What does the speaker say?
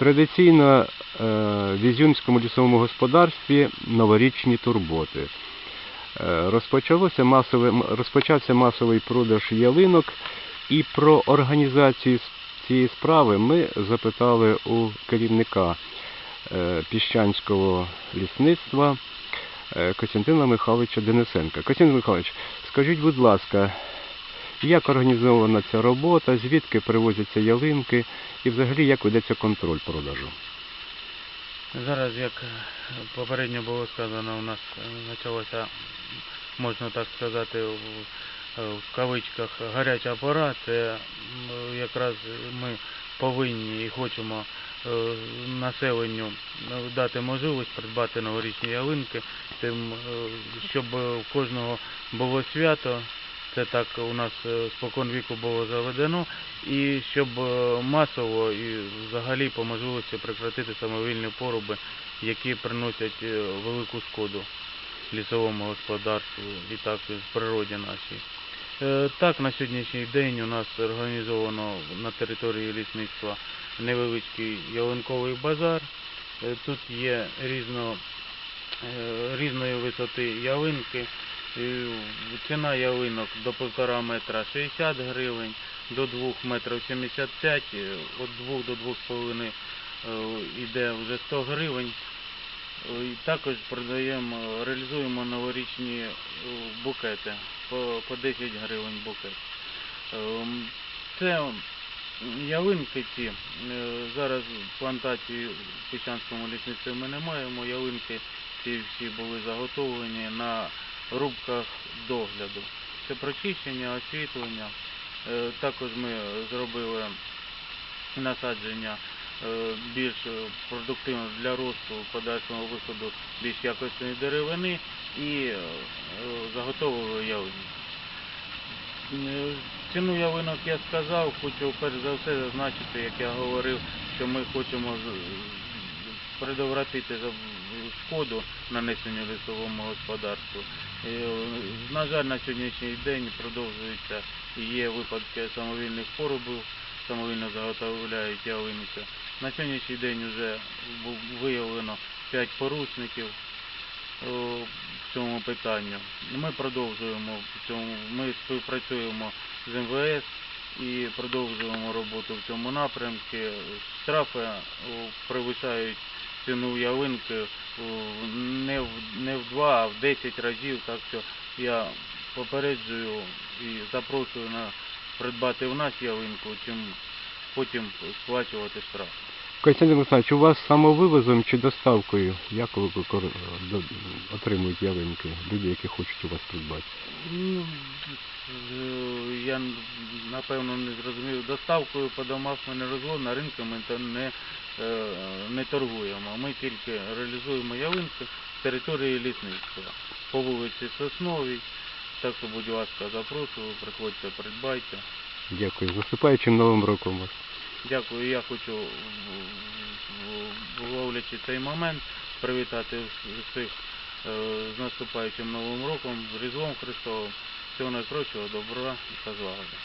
Традиційно е, в Ізюмському лісовому господарстві новорічні турботи. Е, Розпочалося масове, розпочався масовий продаж ялинок, і про організацію цієї справи ми запитали у керівника е, Піщанського лісництва Костянтина Михайловича Денисенка. Костянтин Михайлович, скажіть, будь ласка, як організована ця робота, звідки привозяться ялинки і взагалі як ведеться контроль продажу? Зараз, як е, попередньо було сказано, у нас е, почалося, можна так сказати, в, е, кавичках гаряча пора. Це якраз ми повинні і хочемо населенню дати можливість придбати новорічні ялинки, тим, щоб у кожного було свято. Це так у нас е, спокон віку було заведено, і щоб е, масово і взагалі по можливості прекратити самовільні поруби, які приносять е, велику шкоду лісовому господарству і також природі нашій. Так, на сьогоднішній день у нас організовано на території лісництва невеличкий ялинковий базар. Тут є різно, різної висоти ялинки. Е, Ціна ялинок до 1,5 метра 60 гривень, до 2 метрів 75, е, від 2 до 2,5 е, йде вже 100 гривень. Е, І також продаємо, е, реалізуємо новорічні е, букети по, по 10 гривень букет. Це ялинки ці. е, Зараз плантації в Піщанському лісництві ми не маємо. Ялинки ці всі були заготовлені на рубках догляду. Це прочищення, освітлення. Е, Також ми зробили насадження е, більш продуктивно для росту подальшого виходу більш якісної деревини і е, заготовили. Е, Ціну ялинок я сказав, хочу перш за все зазначити, як я говорив, що ми хочемо предотвратити шкоду нанесенню лісовому господарству. Е, На жаль, на сьогоднішній день продовжується і є випадки самовільних порубів, самовільно заготовляють ялинки. На сьогоднішній день вже виявлено 5 порушників в цьому питанні. Ми продовжуємо ми співпрацюємо з МВС і продовжуємо роботу в цьому напрямку. Штрафи о, перевищають ціну ялинки не в, не в два, а в 10 разів. Так що я попереджую і запрошую на придбати в нас ялинку, чим потім сплачувати штраф. Костянтин Михайлович, у вас самовивозом чи доставкою? Як ви викор- отримують ялинки? Люди, які хочуть у вас придбати? Ну, я напевно не зрозумів. Доставкою по домах ми не розводимо, на ринку ми не, е, не торгуємо. Ми тільки реалізуємо ялинки з території лісництва по вулиці Сосновій. Так що, будь ласка, запрошую, приходьте, придбайте. Дякую. З наступаючим новим роком вас. Дякую. Я хочу, вловлячи цей момент, привітати всіх е, з наступаючим Новим роком, з Різдвом Христовим. Всього найкращого, добра та злагоди.